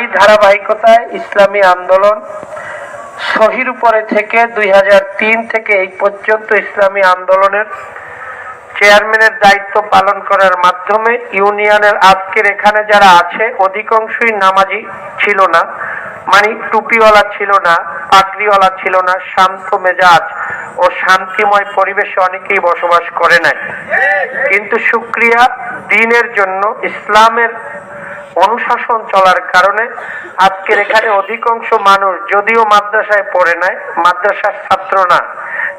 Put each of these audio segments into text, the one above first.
এই ধারাবাহিকতায় ইসলামী আন্দোলন শহীর উপরে থেকে দুই থেকে এই পর্যন্ত ইসলামী আন্দোলনের চেয়ারম্যানের দায়িত্ব পালন করার মাধ্যমে ইউনিয়নের আজকের এখানে যারা আছে, অধিকাংশই নামাজি ছিল না মানে টুপিওয়ালা ছিল না, পাগড়িওয়ালা ছিল না, শান্ত মেজাজ ও শান্তিময় পরিবেশে অনেকেই বসবাস করে নাই। কিন্তু সুক্রিয়া দিনের জন্য ইসলামের অনুশাসন চলার কারণে আজকের এখানে অধিকাংশ মানুষ যদিও মাদ্রাসায় পড়ে নাই, মাদ্রাসার ছাত্র না,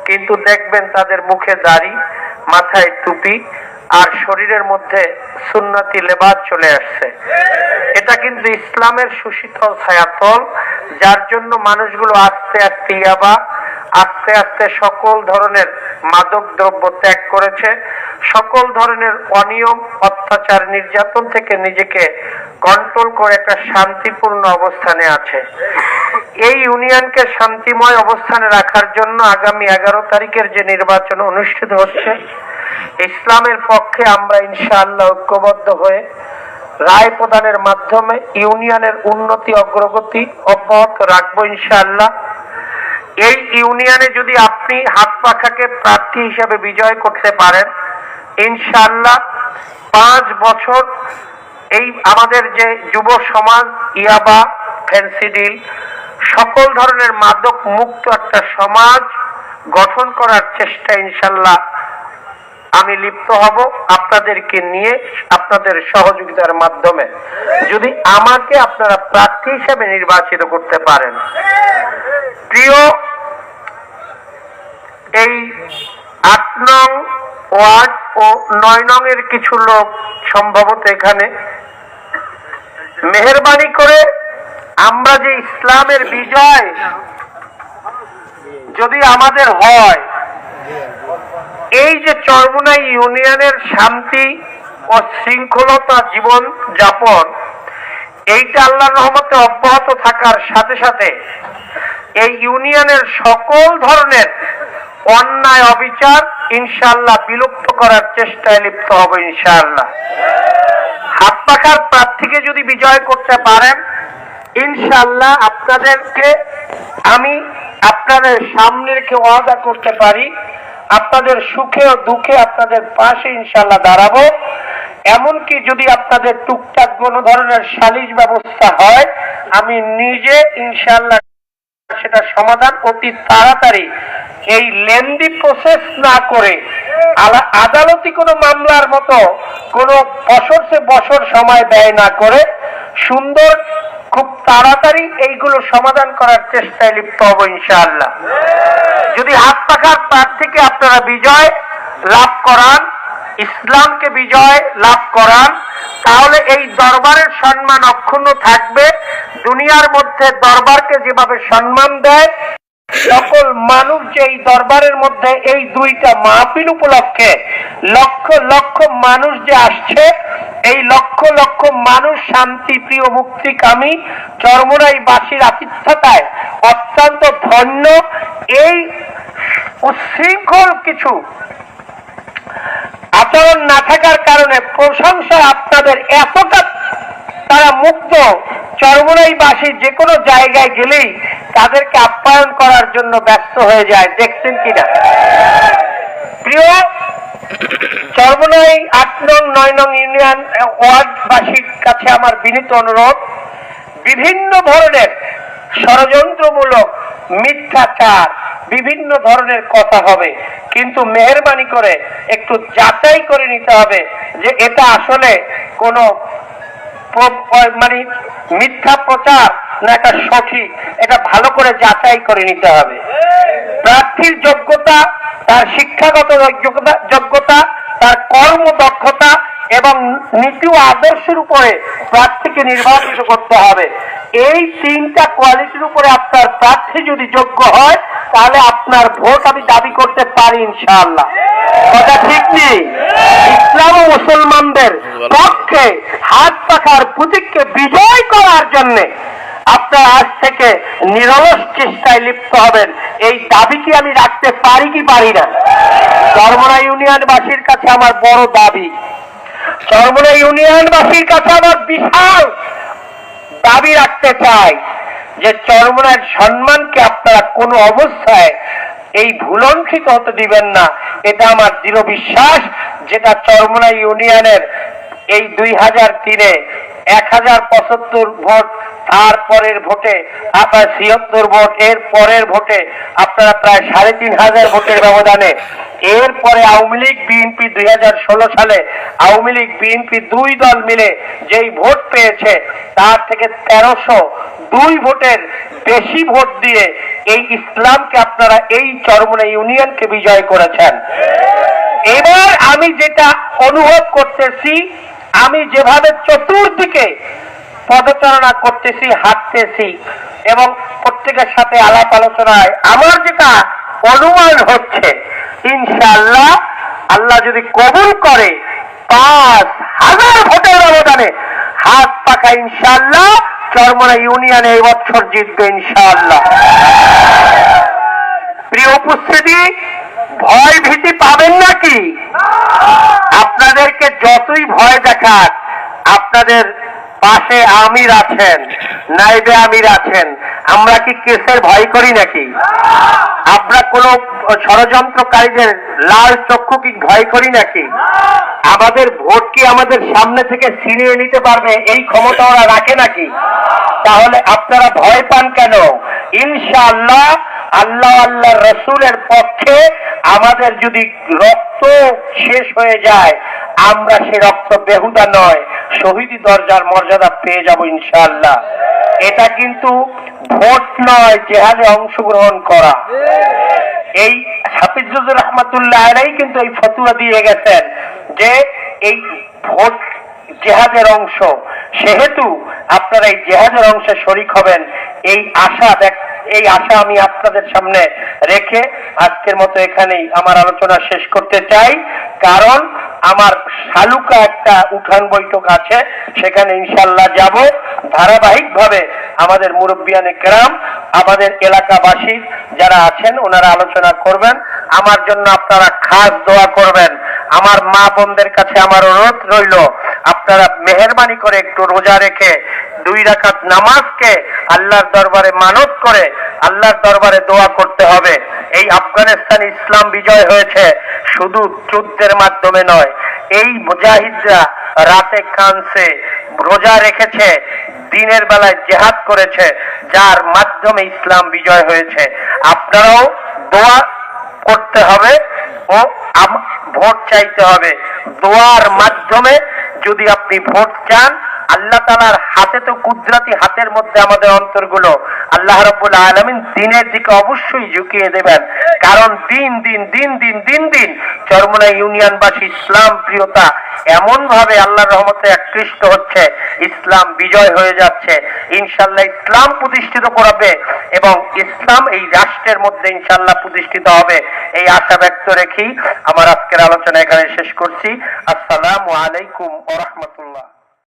কিন্তু দেখবেন তাদের মুখে দাড়ি, মাথায় টুপি আর শরীরের মধ্যে সুন্নতি লেবাস চলে আসছে। এটা কিন্তু ইসলামের সুশীতল ছায়াতল, যার জন্য মানুষগুলো আস্তে আস্তে ইয়াবা, আস্তে আস্তে সকল ধরনের মাদক দ্রব্য ত্যাগ করেছে। সকল ধরনের অনিয়ম, অত্যাচার, নির্যাতন থেকে নিজেকে কন্ট্রোল করে একটা শান্তিপূর্ণ অবস্থানে আছে। এই ইউনিয়নকে শান্তিময় অবস্থানে রাখার জন্য আগামী এগারো তারিখের যে নির্বাচন অনুষ্ঠিত হচ্ছে, ইসলামের পক্ষে আমরা ইনশাআল্লাহ ঐক্যবদ্ধ হয়ে রায় প্রদানের মাধ্যমে ইউনিয়নের উন্নতি, অগ্রগতি অব্যাহত রাখব ইনশাআল্লাহ। এই ইউনিয়নে যদি আপনি হাত পাখাকে প্রার্থী হিসেবে বিজয় করতে পারেন ইনশাআল্লাহ পাঁচ বছর এই আমাদের যে যুব সমাজ, ইয়াবা ফেন্সিডিল সকল ধরনের মাদক মুক্ত একটা সমাজ গঠন করার চেষ্টা ইনশাল্লাহ আমি লিপ্ত হব আপনাদেরকে নিয়ে আপনাদের সহযোগিতার মাধ্যমে। যদি আমাকে আপনারা প্রার্থী হিসেবে নির্বাচিত করতে পারেন। প্রিয়, এই আট নং ওয়ার্ড ও নয় নং এর কিছু লোক সম্ভবত এখানে। মেহরবানি করে আমরা যে ইসলামের বিজয় যদি আমাদের হয়, এই যে চরমুনাই ইউনিয়নের শান্তি ও শৃঙ্খলতা জীবন যাপন, এইটা আল্লাহ রহমতে অব্যাহত থাকার সাথে সাথে এই ইউনিয়নের সকল ধরনের অন্যায় অবিচার ইনশাল্লাহ বিলুপ্ত করার চেষ্টায় লিপ্ত হব ইনশাআল্লাহ। হাত পাখার প্রার্থীকে যদি বিজয় করতে পারেন ইনশাল্লাহ আপনাদেরকে আমি আপনাদের সামনে রেখে ওয়াদা করতে পারি, আপনাদের সুখে ও দুঃখে আপনাদের পাশে ইনশাআল্লাহ দাঁড়াবো। এমনকি যদি আপনাদের টুকটাক কোনো ধরনের সালিশ ব্যবস্থা হয়, আমি নিজে ইনশাল্লাহ সেটা সমাধান অতি তাড়াতাড়ি এই লেন্দি প্রসেস না করে আদালতি কোনো মামলার মতো কোনো বছর সে বছর সময় ব্যয় না করে সুন্দর, খুব তাড়াতাড়ি এইগুলো সমাধান করার চেষ্টায় লিপ্ত হব ইনশাআল্লাহ। যদি হাত পাখার প্রার্থীকে আপনারা বিজয় লাভ করান, ইসলামকে বিজয় লাভ করান, তাহলে এই দরবারের সম্মান অক্ষুণ্ণ থাকবে। দুনিয়ার মধ্যে দরবারকে যেভাবে সম্মান দেয় সকল মানুষ যে এই দরবারের মধ্যে এই দুইটা মাহফিল উপলক্ষে লক্ষ লক্ষ মানুষ যে আসছে, এই লক্ষ লক্ষ মানুষ শান্তি, প্রিয় মুক্তিকামী চরমরাই বাসীর আতিথ্যতায় অত্যন্ত ধন্য। এই উচ্ছৃঙ্খল কিছু আচরণ না থাকার কারণে প্রশংসা আপনাদের এতটা মুক্ত চরমরাইবাসী যে কোনো জায়গায় গেলেই তাদেরকে আপ্যায়ন করার জন্য ব্যস্ত হয়ে যায়। দেখছেন কিনা? প্রিয়, চরমনাই আট নং, নয় নং ইউনিয়ন ওয়ার্ডবাসীর কাছে আমার বিনীত অনুরোধ, বিভিন্ন ধরনের ষড়যন্ত্রমূলক মিথ্যাচার, বিভিন্ন ধরনের কথা হবে, কিন্তু মেহরবানি করে একটু যাচাই করে নিতে হবে যে এটা আসলে কোনো মানে মিথ্যা প্রচার না এটা সঠিক, এটা ভালো করে যাচাই করে নিতে হবে। প্রার্থীর যোগ্যতা, তার শিক্ষাগত যোগ্যতা, তার কর্ম দক্ষতা এবং নীতি ও আদর্শের উপরে প্রার্থীকে নির্বাচিত করতে হবে। এই তিনটা কোয়ালিটির উপরে আপনার প্রার্থী যদি যোগ্য হয় তাহলে আপনার ভোট আমি দাবি করতে পারি ইনশাআল্লাহ। কথা ঠিক নেই ইসলাম ও মুসলমানদের পক্ষে হাত পাখার প্রতীককে বিজয় করার জন্যে আপনার আজ থেকে নিরলস চেষ্টায় লিপ্ত হবেন। এই দাবি কি আমি রাখতে পারি কি পারি না? চরমনা ইউনিয়নবাসীর কাছে আমার বড় দাবি। চরমনা ইউনিয়নবাসীর কাছে আমার বিশাল দাবি রাখতে চাই। যে চরমনার সম্মানকে আপনারা কোনো অবস্থায় এই ভুলঙ্কিত হতে দিবেন না, এটা আমার দৃঢ় বিশ্বাস, যেটা চরমনা ইউনিয়নের এই দুই হাজার তিনে এক হাজার পঁচাত্তর ভোট তারপরের ভোটে আপনার ছিয়াত্তর ভোট, এর পরের ভোটে আপনারা প্রায় সাড়ে তিন হাজার ভোটের ব্যবধানে। এরপরে আওয়ামী লীগ, বিএনপি দুই হাজার ষোলো সালে আওয়ামী লীগ, বিএনপি দুই দল মিলে যেই ভোট পেয়েছে। তার থেকে তেরোশো দুই ভোটের বেশি ভোট দিয়ে এই ইসলামকে আপনারা এই চরমনা ইউনিয়নকে বিজয় করেছেন। এবার আমি যেটা অনুভব করতেছি, আমি যেভাবে চতুর্দিকে পদচারণা করতেছি, হাঁটতেছি এবং প্রত্যেকের সাথে আলাপ আলোচনায়, আমার যেটা অনুমান হচ্ছে, ইনশাআল্লাহ আল্লাহ যদি কবুল করে পাঁচ হাজার ভোটের ব্যবধানে হাত পাকা ইনশাল্লাহ চরমনা ইউনিয়নে এই বছর জিতবে ইনশাআল্লাহ। প্রিয় উপস্থিতি, ভয় ভীতি পাবেন নাকি? আপনাদেরকে যতই ভয় দেখাক, আপনাদের পাশে আমির আছেন, নাইবে আমির আছেন। আমরা কি কেসের ভয় করি নাকি? আমরা কোন ষড়যন্ত্রকারীদের লাল চক্ষু কি ভয় করি নাকি? আমাদের ভোট কি আমাদের সামনে থেকে ছিনিয়ে নিতে পারবে? এই ক্ষমতা ওরা রাখে নাকি? তাহলে আপনারা ভয় পান কেন? ইনশাআল্লাহ আল্লাহ আল্লাহ রসুলের পক্ষে আমাদের যদি রক্ত শেষ হয়ে যায়, আমরা সে রক্ত বেহুদা নয়। শহীদি দরজার মর্যাদা পেয়ে যাব ইনশাআল্লাহ। এটা কিন্তু ভোট নয়, জেহাদে অংশগ্রহণ করা। এই হাফিজুর রহমতুল্লাহ আলাই কিন্তু এই ফতুয়া দিয়ে গেছেন যে এই ভোট জেহাদের অংশ। সেহেতু আপনারা এই জেহাদের অংশে শরিক হবেন। এই আশা এই আশা আমি আপনাদের সামনে রেখে আজকের মতো এখানেই আমার আলোচনা শেষ করতে চাই। কারণ আমার শালুকা একটা উঠান বৈঠক আছে, সেখানে ইনশাল্লাহ যাব। ধারাবাহিকভাবে আমাদের মুরব্বিয়ানে গ্রাম আমাদের এলাকাবাসী যারা আছেন, ওনারা আলোচনা করবেন। আমার জন্য আপনারা খাস দোয়া করবেন। আমার মা বোনদের কাছে আমার অনুরোধ রইল, আপনারা মেহরবানি করে একটু রোজা রেখে দুই রাকাত নামাজকে আল্লাহর দরবারে মানত করে আল্লাহর দরবারে দোয়া করতে হবে। এই আফগানিস্তান ইসলাম বিজয় হয়েছে। শুধু যুদ্ধের মাধ্যমে নয়, এই মুজাহিদরা রাতে কানছে রোজা রেখেছে, দিনের বেলায় জেহাদ করেছে, যার মাধ্যমে ইসলাম বিজয় হয়েছে। আপনারাও দোয়া করতে হবে ও ভোট চাইতে হবে। দোয়ার মাধ্যমে যদি আপনি ভোট চান আল্লাহ তালার হাতে তো কুদরাতি হাতের মধ্যে আমাদের অন্তরগুলো আল্লাহ রব্বুল আলমিন দিনের দিকে অবশ্যই ঝুঁকিয়ে দেবেন। কারণ দিন দিন দিন দিন দিন দিন চরমনা ইউনিয়নবাসী ইসলাম প্রিয়তা এমন ভাবে আল্লাহ রহমতে আকৃষ্ট হচ্ছে। ইসলাম বিজয় হয়ে যাচ্ছে। ইনশাল্লাহ ইসলাম প্রতিষ্ঠিত করাবে এবং ইসলাম এই রাষ্ট্রের মধ্যে ইনশাল্লাহ প্রতিষ্ঠিত হবে। এই আশা ব্যক্ত রেখেই আমার আজকের আলোচনা এখানে শেষ করছি। আসসালামু আলাইকুম ওরহমতুল্লাহ